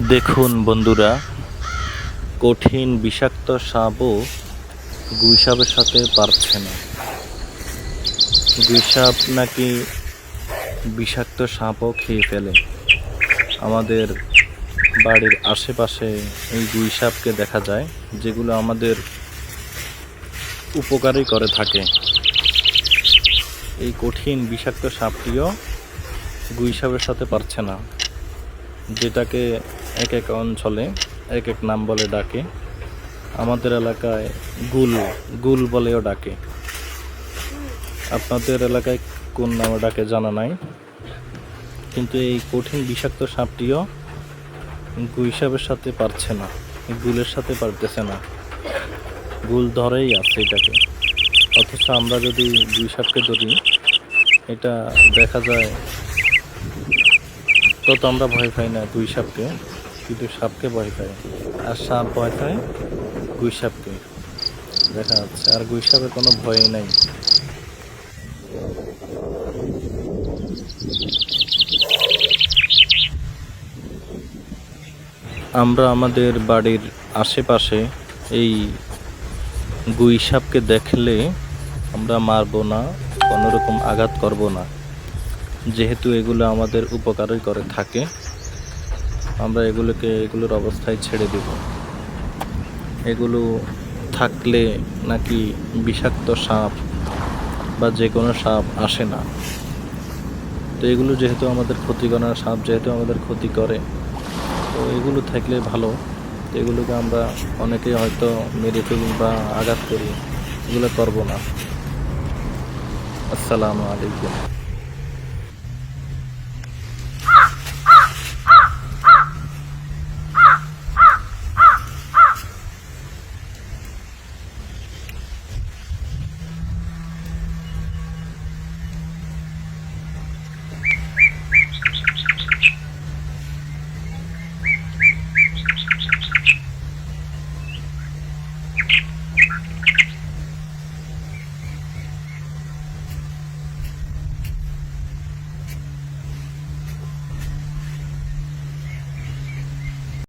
দেখুন বন্ধুরা, কঠিন বিষাক্ত সাপও গুইসাপের সাথে পারছে না। গুইসাপ নাকি বিষাক্ত সাপও খেয়ে ফেলে। আমাদের বাড়ির আশেপাশে এই গুইসাপকে দেখা যায়, যেগুলো আমাদের উপকারই করে থাকে। এই কঠিন বিষাক্ত সাপটিও গুইসাপের সাথে পারছে না, যেটাকে এক এক অঞ্চলে এক এক নাম বলে ডাকে। আমাদের এলাকায় গুল গুল বলেও ডাকে। আপনাদের এলাকায় কোন নামে ডাকে জানা নাই। কিন্তু এই কঠিন বিষাক্ত সাপটিও গুইসাপের সাথে পারছে না গুলের সাথে পারতেছে না। গুল ধরেই আছে এটাকে। অথচ আমরা যদি গুইসাপকে ধরি, এটা দেখা যায় তো আমরা ভয় পাই না গুই সাপকে। কিন্তু সাপকে ভয় পাই আর সাপ ভয় পায় গুই সাপকে। দেখা যাচ্ছে, আর গুই সাপের কোনো ভয়ই নাই। আমরা আমাদের বাড়ির আশেপাশে এই গুই সাপকে দেখলে আমরা মারবো না কোনোরকম আঘাত করব না। যেহেতু এগুলো আমাদের উপকারই করে থাকে, আমরা এগুলোকে, এগুলোর অবস্থায় ছেড়ে দেব। এগুলো থাকলে নাকি বিষাক্ত সাপ বা যে কোনো সাপ আসে না। তো এগুলো যেহেতু আমাদের ক্ষতি করে না, সাপ যেহেতু আমাদের ক্ষতি করে, তো এগুলো থাকলে ভালো। তো এগুলোকে আমরা অনেকেই হয়তো মেরে ফেলি বা আঘাত করি, এগুলো করব না। আসসালামু আলাইকুম।